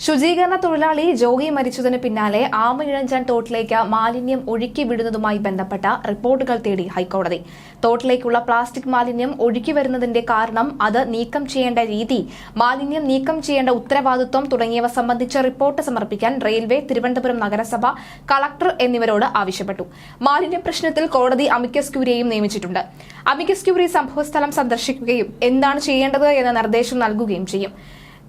ശുചീകരണ തൊഴിലാളി ജോഗി മരിച്ചതിന് പിന്നാലെ ആമയിഴഞ്ചാൻ തോട്ടിലേക്ക് മാലിന്യം ഒഴുക്കി വിടുന്നതുമായി ബന്ധപ്പെട്ട റിപ്പോർട്ടുകൾ തേടി ഹൈക്കോടതി. തോട്ടിലേക്കുള്ള പ്ലാസ്റ്റിക് മാലിന്യം ഒഴുക്കി വരുന്നതിന്റെ കാരണം അത് നീക്കം ചെയ്യേണ്ട രീതി മാലിന്യം നീക്കം ചെയ്യേണ്ട ഉത്തരവാദിത്വം തുടങ്ങിയവ സംബന്ധിച്ച റിപ്പോർട്ട് സമർപ്പിക്കാൻ റെയിൽവേ തിരുവനന്തപുരം നഗരസഭ കളക്ടർ എന്നിവരോട് ആവശ്യപ്പെട്ടു. മാലിന്യ പ്രശ്നത്തിൽ കോടതി അമിക്കസ് ക്യൂരിയെയും നിയമിച്ചിട്ടുണ്ട്. അമിക്കസ് ക്യൂരി സംഭവസ്ഥലം സന്ദർശിക്കുകയും എന്താണ് ചെയ്യേണ്ടത് എന്ന നിർദ്ദേശം നൽകുകയും ചെയ്യും.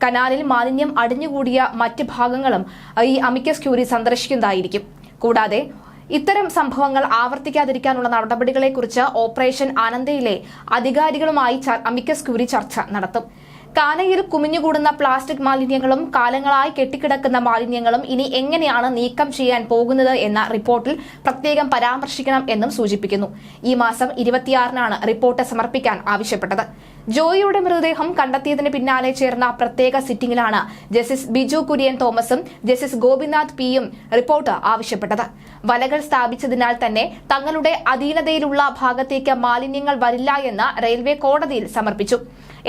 കനാലിൽ മാലിന്യം അടിഞ്ഞുകൂടിയ മറ്റ് ഭാഗങ്ങളും ഈ അമിക്കസ് ക്യൂറി സന്ദർശിക്കുന്നതായിരിക്കും. കൂടാതെ ഇത്തരം സംഭവങ്ങൾ ആവർത്തിക്കാതിരിക്കാനുള്ള നടപടികളെക്കുറിച്ച് ഓപ്പറേഷൻ ആനന്ദയിലെ അധികാരികളുമായി അമിക്കസ് ക്യൂരി ചർച്ച നടത്തും. കാനയിൽ കുമിഞ്ഞുകൂടുന്ന പ്ലാസ്റ്റിക് മാലിന്യങ്ങളും കാലങ്ങളായി കെട്ടിക്കിടക്കുന്ന മാലിന്യങ്ങളും ഇനി എങ്ങനെയാണ് നീക്കം ചെയ്യാൻ പോകുന്നത് എന്ന റിപ്പോർട്ടിൽ പ്രത്യേകം പരാമർശിക്കണം എന്നും സൂചിപ്പിക്കുന്നു. ഈ മാസം ഇരുപത്തിയാറിനാണ് റിപ്പോർട്ട് സമർപ്പിക്കാൻ ആവശ്യപ്പെട്ടത്. ജോയിയുടെ മൃതദേഹം കണ്ടെത്തിയതിന് പിന്നാലെ ചേർന്ന പ്രത്യേക സിറ്റിംഗിലാണ് ജസ്റ്റിസ് ബിജു കുര്യൻ തോമസും ജസ്റ്റിസ് ഗോപിനാഥ് പിയും റിപ്പോർട്ട് ആവശ്യപ്പെട്ടത്. വലകൾ സ്ഥാപിച്ചതിനാൽ തന്നെ തങ്ങളുടെ അധീനതയിലുള്ള ഭാഗത്തേക്ക് മാലിന്യങ്ങൾ വരില്ല എന്ന് റെയിൽവേ കോടതിയിൽ സമർപ്പിച്ചു.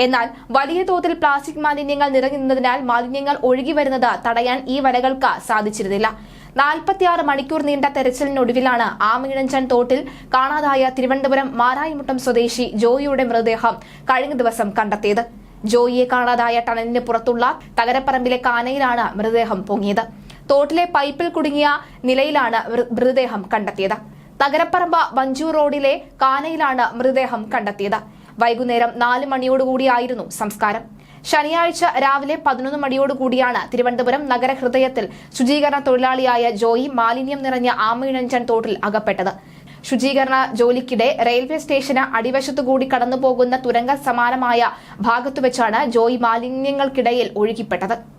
എന്നാൽ വലിയ തോതിൽ പ്ലാസ്റ്റിക് മാലിന്യങ്ങൾ നിറഞ്ഞു നിന്നതിനാൽ മാലിന്യങ്ങൾ ഒഴുകി വരുന്നത് തടയാൻ ഈ വലകൾക്ക് സാധിച്ചിരുന്നില്ല. നാൽപ്പത്തിയാറ് മണിക്കൂർ നീണ്ട തെരച്ചിലിനൊടുവിലാണ് ആമിഴഞ്ചൻ തോട്ടിൽ കാണാതായ തിരുവനന്തപുരം മാരായിമുട്ടം സ്വദേശി ജോയിയുടെ മൃതദേഹം കഴിഞ്ഞ ദിവസം കണ്ടെത്തിയത്. ജോയിയെ കാണാതായ ടണലിന് പുറത്തുള്ള തകരപ്പറമ്പിലെ കാനയിലാണ് മൃതദേഹം പൊങ്ങിയത്. തോട്ടിലെ പൈപ്പിൽ കുടുങ്ങിയ നിലയിലാണ് മൃതദേഹം കണ്ടെത്തിയത്. തകരപ്പറമ്പ വഞ്ചൂർ റോഡിലെ കാനയിലാണ് മൃതദേഹം കണ്ടെത്തിയത്. വൈകുന്നേരം നാല് മണിയോടുകൂടിയായിരുന്നു സംസ്കാരം. ശനിയാഴ്ച രാവിലെ പതിനൊന്ന് മണിയോടുകൂടിയാണ് തിരുവനന്തപുരം നഗരഹൃദയത്തിൽ ശുചീകരണ തൊഴിലാളിയായ ജോയി മാലിന്യം നിറഞ്ഞ ആമയിഴഞ്ചൻ തോട്ടിൽ അകപ്പെട്ടത്. ശുചീകരണ ജോലിക്കിടെ റെയിൽവേ സ്റ്റേഷന് അടിവശത്തുകൂടി കടന്നുപോകുന്ന തുരങ്ക സമാനമായ ഭാഗത്തുവെച്ചാണ് ജോയി മാലിന്യങ്ങൾക്കിടയിൽ ഒഴുകിപ്പെട്ടത്.